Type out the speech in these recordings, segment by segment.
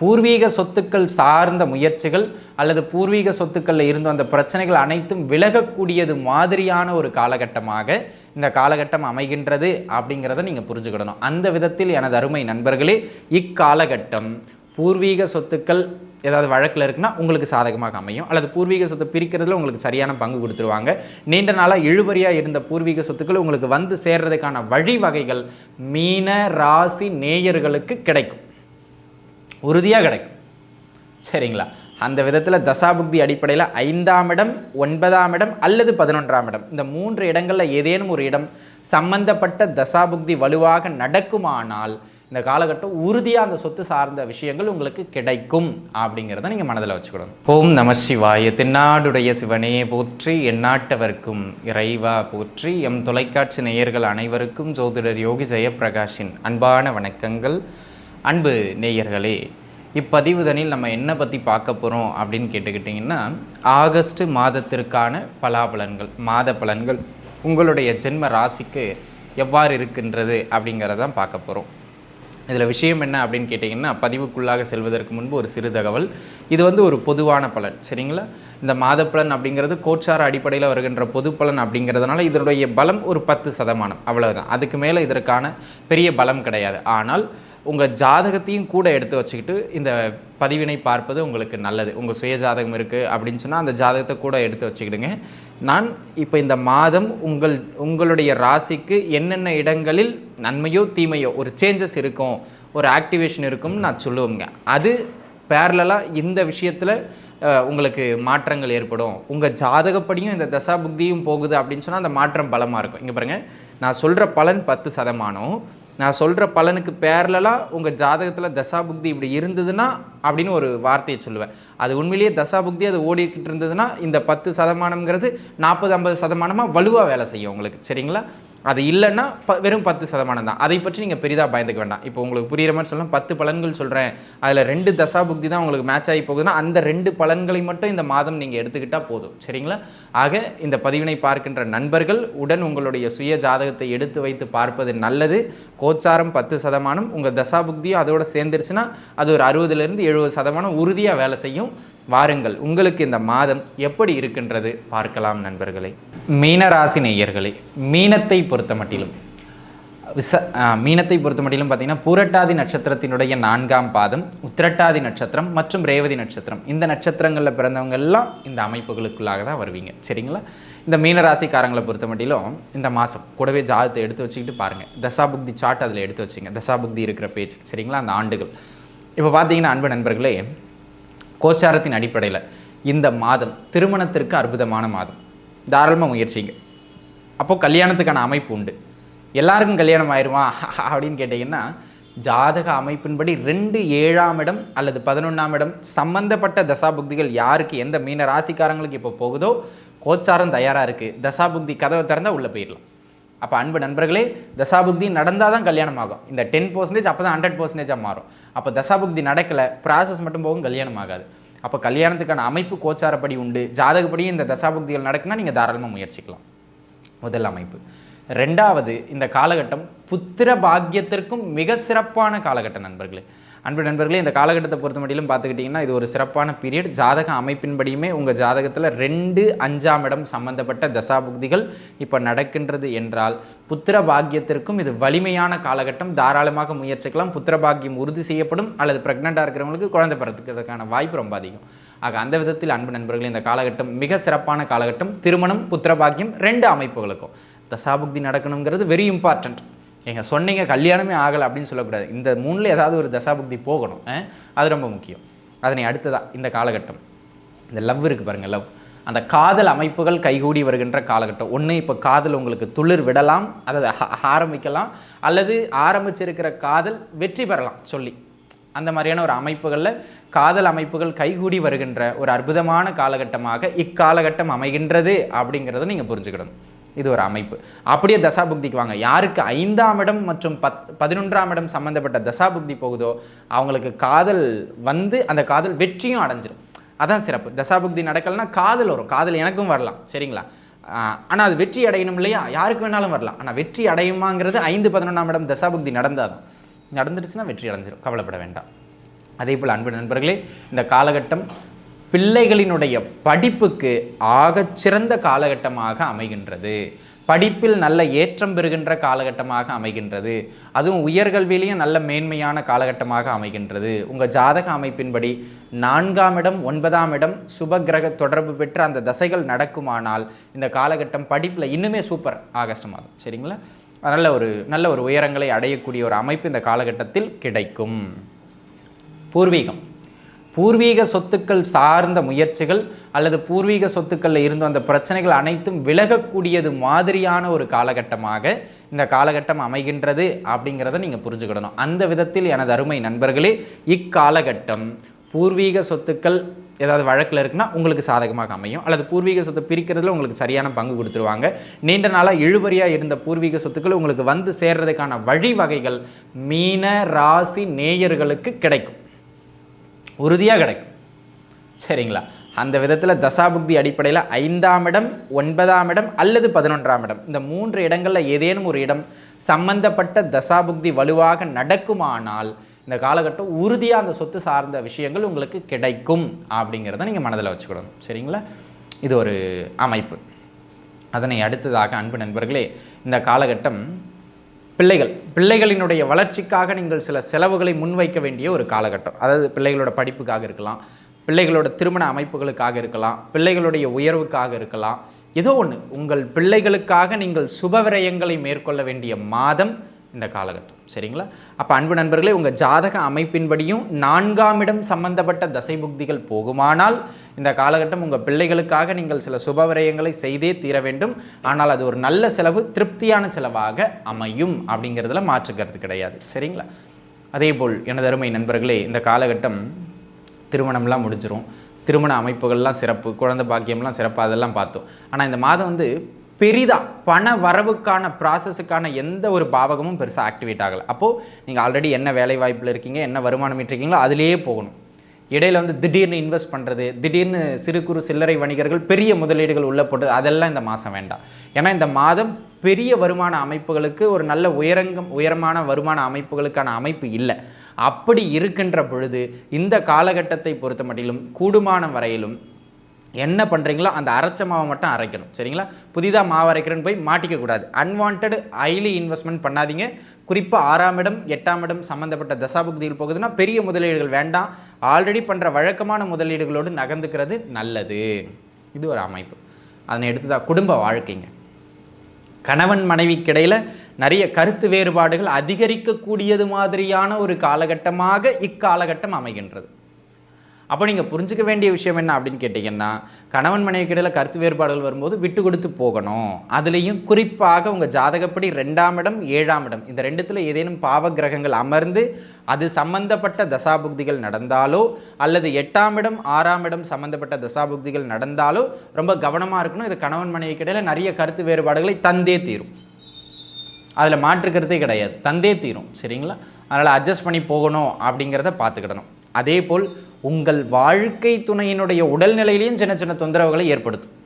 பூர்வீக சொத்துக்கள் சார்ந்த முயற்சிகள் அல்லது பூர்வீக சொத்துக்களில் இருந்து அந்த பிரச்சனைகள் அனைத்தும் விலகக்கூடியது மாதிரியான ஒரு காலகட்டமாக இந்த காலகட்டம் அமைகின்றது அப்படிங்கிறத நீங்கள் புரிஞ்சுக்கிடணும். அந்த விதத்தில் எனது அருமை நண்பர்களே இக்காலகட்டம் பூர்வீக சொத்துக்கள் ஏதாவது வழக்கில் இருக்குன்னா உங்களுக்கு சாதகமாக அமையும். அல்லது பூர்வீக சொத்தை பிரிக்கிறதுல உங்களுக்கு சரியான பங்கு கொடுத்துருவாங்க. நீண்ட நாளாக இழுபறியாக இருந்த பூர்வீக சொத்துக்கள் உங்களுக்கு வந்து சேர்றதுக்கான வழிவகைகள் மீன ராசி நேயர்களுக்கு கிடைக்கும். உறுதியாக கிடைக்கும். சரிங்களா? அந்த விதத்தில் தசாபுக்தி அடிப்படையில் ஐந்தாம் இடம் ஒன்பதாம் இடம் அல்லது பதினொன்றாம் இடம். இந்த மூன்று இடங்களில் ஏதேனும் ஒரு இடம் சம்பந்தப்பட்ட தசாபுக்தி வலுவாக நடக்குமானால் இந்த காலகட்டம் உறுதியாக அந்த சொத்து சார்ந்த விஷயங்கள் உங்களுக்கு கிடைக்கும் அப்படிங்கிறத நீங்கள் மனதில் வச்சுக்கணும். ஓம் நம சிவாய. தென்னாடுடைய சிவனே போற்றி எந்நாட்டவர்க்கும் இறைவா போற்றி. எம் தொலைக்காட்சி நேயர்கள் அனைவருக்கும் ஜோதிடர் யோகி ஜெயப்பிரகாஷின் அன்பான வணக்கங்கள். அன்பு நேயர்களே இப்பதிவுதனில் நம்ம என்ன பற்றி பார்க்க போகிறோம் அப்படின்னு கேட்டுக்கிட்டிங்கன்னா ஆகஸ்ட் மாதத்திற்கான பலாபலன்கள் மாத பலன்கள் உங்களுடைய ஜென்ம ராசிக்கு எவ்வாறு இருக்கின்றது அப்படிங்கிறதான் பார்க்க போகிறோம் இதில் விஷயம் என்ன அப்படின்னு கேட்டிங்கன்னா பதிவுக்குள்ளாக செல்வதற்கு முன்பு ஒரு சிறு தகவல். இது வந்து ஒரு பொதுவான பலன் சரிங்களா? இந்த மாத பலன் அப்படிங்கிறது கோச்சார அடிப்படையில் வருகின்ற பொது பலன் அப்படிங்கிறதுனால இதனுடைய பலம் ஒரு பத்து சதமானம் அவ்வளோதான் அதுக்கு மேலே இதற்கான பெரிய பலம் கிடையாது. ஆனால் உங்கள் ஜாதகத்தையும் கூட எடுத்து வச்சுக்கிட்டு இந்த பதிவினை பார்ப்பது உங்களுக்கு நல்லது. உங்கள் சுய ஜாதகம் இருக்குது அப்படின்னு சொன்னால் அந்த ஜாதகத்தை கூட எடுத்து வச்சுக்கிடுங்க. நான் இப்போ இந்த மாதம் உங்கள் உங்களுடைய ராசிக்கு என்னென்ன இடங்களில் நன்மையோ தீமையோ ஒரு சேஞ்சஸ் இருக்கும் ஒரு ஆக்டிவேஷன் இருக்கும்னு நான் சொல்லுவேங்க. அது பேரலாக இந்த விஷயத்தில் உங்களுக்கு மாற்றங்கள் ஏற்படும். உங்கள் ஜாதகப்படியும் இந்த தசா புக்தியும் போகுது அப்படின்னு சொன்னால் அந்த மாற்றம் பலமாக இருக்கும். இங்கே பாருங்கள் நான் சொல்கிற பலன் பத்து சதமானம். நான் சொல்கிற பலனுக்கு பேரலாக உங்கள் ஜாதகத்தில் தசாபுக்தி இப்படி இருந்ததுன்னா அப்படின்னு ஒரு வார்த்தையை சொல்லுவேன். அது உண்மையிலேயே தசா புக்தி அது ஓடிக்கிட்டு இருந்ததுன்னா இந்த பத்து சதமானங்கிறது நாற்பது ஐம்பது சதமானமாக வலுவாக வேலை செய்யும் உங்களுக்கு. சரிங்களா? அது இல்லைன்னா ப வெறும் பத்து சதமானம் தான். அதை பற்றி நீங்கள் பெரிதாக பயந்துக்க வேண்டாம். இப்போ உங்களுக்கு புரிகிற மாதிரி சொல்லலாம் பத்து பலன்கள் சொல்கிறேன் அதில் ரெண்டு தசா புக்தி தான் உங்களுக்கு மேட்ச் ஆகி போகுதுன்னா அந்த ரெண்டு பலன்களை மட்டும் இந்த மாதம் நீங்கள் எடுத்துக்கிட்டால் போதும். சரிங்களா? ஆக இந்த பதிவினை பார்க்கின்ற நண்பர்கள் உடன் உங்களுடைய சுய ஜாதகத்தை எடுத்து வைத்து பார்ப்பது நல்லது. கோச்சாரம் பத்து சதமானம் உங்கள் தசா புக்தியும் அதோட சேர்ந்துருச்சுன்னா அது ஒரு அறுபதுலேருந்து எழுபது சதமானம் உறுதியாக வேலை செய்யும். வாருங்கள் உங்களுக்கு இந்த மாதம் எப்படி இருக்கின்றது பார்க்கலாம் நண்பர்களே. மீனராசி நேயர்களே மீனத்தை பொறுத்த மட்டிலும் விச மீனத்தை பொறுத்த மட்டிலும் பார்த்தீங்கன்னா பூரட்டாதி நட்சத்திரத்தினுடைய நான்காம் பாதம் உத்திரட்டாதி நட்சத்திரம் மற்றும் ரேவதி நட்சத்திரம். இந்த நட்சத்திரங்களில் பிறந்தவங்க எல்லாம் இந்த அமைப்புகளுக்குள்ளாக தான் வருவீங்க. சரிங்களா? இந்த மீனராசிக்காரங்களை பொறுத்த மட்டிலும் இந்த மாதம் கூடவே ஜாதத்தை எடுத்து வச்சுக்கிட்டு பாருங்கள் தசாபுக்தி சார்ட் அதில் எடுத்து வச்சுங்க. தசாபுக்தி இருக்கிற பேஜ் சரிங்களா? அந்த ஆண்டுகள். இப்போ பார்த்தீங்கன்னா அன்பு நண்பர்களே கோச்சாரத்தின் அடிப்படையில் இந்த மாதம் திருமணத்திற்கு அற்புதமான மாதம். தாராளமாக முயற்சிங்க. அப்போது கல்யாணத்துக்கான அமைப்பு உண்டு. எல்லாருக்கும் கல்யாணம் ஆயிடுமா அப்படின்னு கேட்டிங்கன்னா ஜாதக அமைப்பின்படி ரெண்டு ஏழாம் இடம் அல்லது பதினொன்றாம் இடம் சம்பந்தப்பட்ட தசாபுக்திகள் யாருக்கு எந்த மீன ராசிக்காரங்களுக்கு இப்போ போகுதோ கோச்சாரம் தயாராக இருக்குது தசாபுக்தி கதவை திறந்தால் உள்ளே போயிடலாம். அப்போ அன்பு நண்பர்களே தசாபுக்தி நடந்தால் தான் கல்யாணம் ஆகும் இந்த டென் பர்சன்டேஜ் அப்போ தான் ஹண்ட்ரட் பர்சன்டேஜாக மாறும். அப்போ தசாபுக்தி நடக்கலை ப்ராசஸ் மட்டும் போகும் கல்யாணம் ஆகாது அப்போ கல்யாணத்துக்கான அமைப்பு கோச்சாரப்படி உண்டு. ஜாதகப்படியும் இந்த தசாபுக்திகள் நடக்குன்னா நீங்கள் தாராளமாக முயற்சிக்கலாம். முதல் அமைப்பு. ரெண்டாவது இந்த காலகட்டம் புத்திர பாக்கியத்திற்கும் மிக சிறப்பான காலகட்டம் நண்பர்களே. அன்பு நண்பர்களே இந்த காலகட்டத்தை பொறுத்த மட்டிலும் பார்த்துக்கிட்டிங்கன்னா இது ஒரு சிறப்பான பீரியட் ஜாதக அமைப்பின்படியுமே உங்கள் ஜாதகத்தில் ரெண்டு அஞ்சாம் இடம் சம்பந்தப்பட்ட தசாபுக்திகள் இப்போ நடக்கின்றது என்றால் புத்திர பாக்கியத்திற்கும் இது வலிமையான காலகட்டம். தாராளமாக முயற்சிக்கலாம். புத்திர பாக்கியம் உறுதி செய்யப்படும். அல்லது ப்ரெக்னெண்ட்டாக இருக்கிறவங்களுக்கு குழந்தை பிறத்துக்கிறதுக்கான வாய்ப்பு ரொம்ப அதிகம். ஆக அந்த விதத்தில் அன்பு நண்பர்களே இந்த காலகட்டம் மிக சிறப்பான காலகட்டம். திருமணம் புத்திர பாக்கியம் ரெண்டு அமைப்புகளுக்கும். தசாபுக்தி நடக்கணுங்கிறது வெரி இம்பார்ட்டண்ட் நீங்கள் சொன்னீங்க கல்யாணமே ஆகலை அப்படின்னு சொல்லக்கூடாது. இந்த மூணில் ஏதாவது ஒரு தசாபக்தி போகணும். அது ரொம்ப முக்கியம். அதனை அடுத்ததாக இந்த காலகட்டம். இந்த லவ் இருக்குது பாருங்கள் லவ். அந்த காதல் அமைப்புகள் கைகூடி வருகின்ற காலகட்டம். ஒன்று இப்போ காதல் உங்களுக்கு துளிர் விடலாம் அதாவது ஆரம்பிக்கலாம் அல்லது ஆரம்பிச்சிருக்கிற காதல் வெற்றி பெறலாம் சொல்லி. அந்த மாதிரியான ஒரு அமைப்புகளில் காதல் அமைப்புகள் கைகூடி வருகின்ற ஒரு அற்புதமான காலகட்டமாக இக்காலகட்டம் அமைகின்றது அப்படிங்கிறத நீங்கள் புரிஞ்சுக்கிடணும். இது ஒரு அமைப்பு. அப்படியே தசாபுக்திக்கு வாங்க. யாருக்கு ஐந்தாம் இடம் மற்றும் பத் பதினொன்றாம் இடம் சம்பந்தப்பட்ட தசாபுக்தி போகுதோ அவங்களுக்கு காதல் வந்து அந்த காதல் வெற்றியும் அடைஞ்சிரும். அதான் சிறப்பு. தசாபுக்தி நடக்கலைன்னா காதல் வரும். காதல் எனக்கும் வரலாம். சரிங்களா? ஆனால் அது வெற்றி அடையணும் இல்லையா? யாருக்கு வேணாலும் வரலாம். ஆனால் வெற்றி அடையுமாங்கிறது ஐந்து பதினொன்றாம் இடம் தசாபுக்தி நடந்தாதான். நடந்துருச்சுன்னா வெற்றி அடைஞ்சிரும். கவலைப்பட வேண்டாம். அதே போல் அன்பு நண்பர்களே இந்த காலகட்டம் பிள்ளைகளினுடைய படிப்புக்கு ஆகச்சிறந்த காலகட்டமாக அமைகின்றது. படிப்பில் நல்ல ஏற்றம் பெறுகின்ற காலகட்டமாக அமைகின்றது. அதுவும் உயர்கல்வியிலையும் நல்ல மேன்மையான காலகட்டமாக அமைகின்றது. உங்கள் ஜாதக அமைப்பின்படி நான்காம் இடம் ஒன்பதாம் இடம் சுப கிரக தொடர்பு பெற்று அந்த தசைகள் நடக்குமானால் இந்த காலகட்டம் படிப்பில் இன்னுமே சூப்பர் ஆகஸ்ட் மாதம் சரிங்களா? நல்ல ஒரு நல்ல ஒரு உயரங்களை அடையக்கூடிய ஒரு அமைப்பு இந்த காலகட்டத்தில் கிடைக்கும். பூர்வீகம். பூர்வீக சொத்துக்கள் சார்ந்த முயற்சிகள் அல்லது பூர்வீக சொத்துக்களில் இருந்து அந்த பிரச்சனைகள் அனைத்தும் விலகக்கூடியது மாதிரியான ஒரு காலகட்டமாக இந்த காலகட்டம் அமைகின்றது அப்படிங்கிறத நீங்கள் புரிஞ்சுக்கிடணும். அந்த விதத்தில் எனது அருமை நண்பர்களே இக்காலகட்டம் பூர்வீக சொத்துக்கள் ஏதாவது வழக்கில் இருக்குன்னா உங்களுக்கு சாதகமாக அமையும். அல்லது பூர்வீக சொத்தை பிரிக்கிறதுல உங்களுக்கு சரியான பங்கு கொடுத்துருவாங்க. நீண்ட நாளாக இழுபறியாக இருந்த பூர்வீக சொத்துக்கள் உங்களுக்கு வந்து சேர்றதுக்கான வழிவகைகள் மீன ராசி நேயர்களுக்கு கிடைக்கும். உறுதியாக கிடைக்கும். சரிங்களா? அந்த விதத்தில் தசாபுக்தி அடிப்படையில் ஐந்தாம் இடம் ஒன்பதாம் இடம் அல்லது பதினொன்றாம் இடம். இந்த மூன்று இடங்களில் ஏதேனும் ஒரு இடம் சம்பந்தப்பட்ட தசாபுக்தி வலுவாக நடக்குமானால் இந்த காலகட்டம் உறுதியாக அந்த சொத்து சார்ந்த விஷயங்கள் உங்களுக்கு கிடைக்கும் அப்படிங்கிறத நீங்கள் மனதில் வச்சுக்கணும். சரிங்களா? இது ஒரு அமைப்பு. அதனை அடுத்ததாக அன்பு நண்பர்களே இந்த காலகட்டம் பிள்ளைகள். பிள்ளைகளினுடைய வளர்ச்சிக்காக நீங்கள் சில செலவுகளை முன்வைக்க வேண்டிய ஒரு காலகட்டம். அதாவது பிள்ளைகளோட படிப்புக்காக இருக்கலாம் பிள்ளைகளோட திருமண அமைப்புகளுக்காக இருக்கலாம் பிள்ளைகளுடைய உயர்வுக்காக இருக்கலாம். ஏதோ ஒன்று உங்கள் பிள்ளைகளுக்காக நீங்கள் சுப விரயங்களை மேற்கொள்ள வேண்டிய மாதம் இந்த காலகட்டம். சரிங்களா? அப்போ அன்பு நண்பர்களே உங்கள் ஜாதக அமைப்பின்படியும் நான்காம் இடம் சம்பந்தப்பட்ட தசை புக்திகள் போகுமானால் இந்த காலகட்டம் உங்கள் பிள்ளைகளுக்காக நீங்கள் சில சுப விரயங்களை செய்தே தீர வேண்டும். ஆனால் அது ஒரு நல்ல செலவு திருப்தியான செலவாக அமையும் அப்படிங்கிறதுல மாற்றுக்கிறது கிடையாது. சரிங்களா? அதே போல் எனது அருமை நண்பர்களே இந்த காலகட்டம் திருமணம்லாம் முடிஞ்சிரும். திருமண அமைப்புகள்லாம் சிறப்பு குழந்தை பாக்கியம்லாம் சிறப்பு அதெல்லாம் பார்த்தோம். ஆனால் இந்த மாதம் வந்து பெரிதாக பண வரவுக்கான ப்ராசஸுக்கான எந்த ஒரு பாவகமும் பெருசாக ஆக்டிவேட் ஆகலை. அப்போது நீங்கள் ஆல்ரெடி என்ன வேலை வாய்ப்பில் இருக்கீங்க என்ன வருமானம் இருக்கீங்களோ அதிலேயே போகணும். இடையில் வந்து திடீர்னு இன்வெஸ்ட் பண்ணுறது திடீர்னு சிறு குறு சில்லறை வணிகர்கள் பெரிய முதலீடுகள் உள்ளே போட்டு அதெல்லாம் இந்த மாதம் வேண்டாம். ஏன்னா இந்த மாதம் பெரிய வருமான அமைப்புகளுக்கு ஒரு நல்ல உயரங்கம் உயரமான வருமான அமைப்புகளுக்கான அமைப்பு இல்லை. அப்படி இருக்கின்ற பொழுது இந்த காலகட்டத்தை பொறுத்த மட்டிலும் கூடுமான வரையிலும் என்ன பண்ணுறீங்களோ அந்த அரைச்ச மாவை மட்டும் அரைக்கணும். சரிங்களா? புதிதாக மாவு அரைக்கிறேன்னு போய் மாட்டிக்கக்கூடாது. அன்வான்ட் ஹைலி இன்வெஸ்ட்மெண்ட் பண்ணாதீங்க. குறிப்பாக ஆறாம் இடம் எட்டாம் இடம் சம்மந்தப்பட்ட தசாபுக்தியில் போகுதுன்னா பெரிய முதலீடுகள் வேண்டாம். ஆல்ரெடி பண்ணுற வழக்கமான முதலீடுகளோடு நகர்ந்துக்கிறது நல்லது. இது ஒரு அமைப்பு. அதனை எடுத்துதான் குடும்ப வாழ்க்கைங்க. கணவன் மனைவிக்கிடையில் நிறைய கருத்து வேறுபாடுகள் அதிகரிக்கக்கூடியது மாதிரியான ஒரு காலகட்டமாக இக்காலகட்டம் அமைகின்றது. அப்போ நீங்கள் புரிஞ்சுக்க வேண்டிய விஷயம் என்ன அப்படின்னு கேட்டிங்கன்னா கணவன் மனைவி இடையில கருத்து வேறுபாடுகள் வரும்போது விட்டு கொடுத்து போகணும். அதுலேயும் குறிப்பாக உங்கள் ஜாதகப்படி ரெண்டாம் இடம் ஏழாம் இடம் இந்த ரெண்டுத்தில் ஏதேனும் பாவ கிரகங்கள் அமர்ந்து அது சம்பந்தப்பட்ட தசாபுக்திகள் நடந்தாலோ அல்லது எட்டாம் இடம் ஆறாம் இடம் சம்பந்தப்பட்ட தசாபுக்திகள் நடந்தாலோ ரொம்ப கவனமாக இருக்கணும். இது கணவன் மனைவி இடையில நிறைய கருத்து வேறுபாடுகளை தந்தே தீரும். அதில் மாற்றுக்கிறதே கிடையாது. தந்தே தீரும். சரிங்களா? அதனால் அட்ஜஸ்ட் பண்ணி போகணும் அப்படிங்கிறத பார்த்துக்கிடணும். அதே போல் உங்கள் வாழ்க்கை துணையினுடைய உடல்நிலையிலையும் சின்ன சின்ன தொந்தரவுகளை ஏற்படுத்தும்.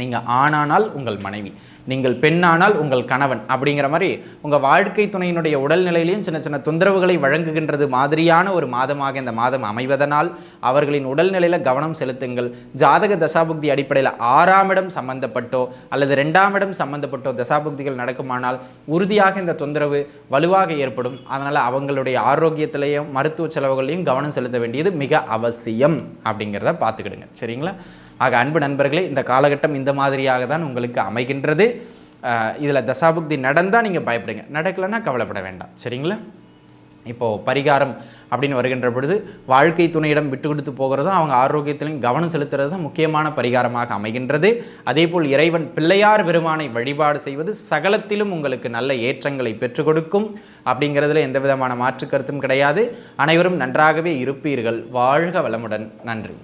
நீங்கள் ஆணானால் உங்கள் மனைவி நீங்கள் பெண்ணானால் உங்கள் கணவன் அப்படிங்கிற மாதிரி உங்கள் வாழ்க்கை துணையினுடைய உடல்நிலையிலையும் சின்ன சின்ன தொந்தரவுகளை வழங்குகின்றது மாதிரியான ஒரு மாதமாக இந்த மாதம் அமைவதனால் அவர்களின் உடல்நிலையில் கவனம் செலுத்துங்கள். ஜாதக தசாபுக்தி அடிப்படையில் ஆறாம் இடம் சம்பந்தப்பட்டோ அல்லது ரெண்டாம் இடம் சம்பந்தப்பட்டோ தசாபுக்திகள் நடக்குமானால் உறுதியாக இந்த தொந்தரவு வலுவாக ஏற்படும். அதனால் அவங்களுடைய ஆரோக்கியத்திலையும் மருத்துவ செலவுகளையும் கவனம் செலுத்த வேண்டியது மிக அவசியம் அப்படிங்கிறத பார்த்துக்கிடுங்க. சரிங்களா? ஆக அன்பு நண்பர்களே இந்த காலகட்டம் இந்த மாதிரியாக தான் உங்களுக்கு அமைகின்றது. இதில் தசாபுக்தி நடந்தால் நீங்கள் பயப்படுங்க. நடக்கலைன்னா கவலைப்பட வேண்டாம். சரிங்களா? இப்போது பரிகாரம் அப்படின்னு வருகின்ற பொழுது வாழ்க்கை துணையிடம் விட்டு கொடுத்து போகிறதும் அவங்க ஆரோக்கியத்திலையும் கவனம் செலுத்துறது தான் முக்கியமான பரிகாரமாக அமைகின்றது. அதேபோல் இறைவன் பிள்ளையார் பெருமானை வழிபாடு செய்வது சகலத்திலும் உங்களுக்கு நல்ல ஏற்றங்களை பெற்றுக் கொடுக்கும். அப்படிங்கிறதுல எந்த விதமான மாற்று கருத்தும் கிடையாது. அனைவரும் நன்றாகவே இருப்பீர்கள். வாழ்க வளமுடன். நன்றி.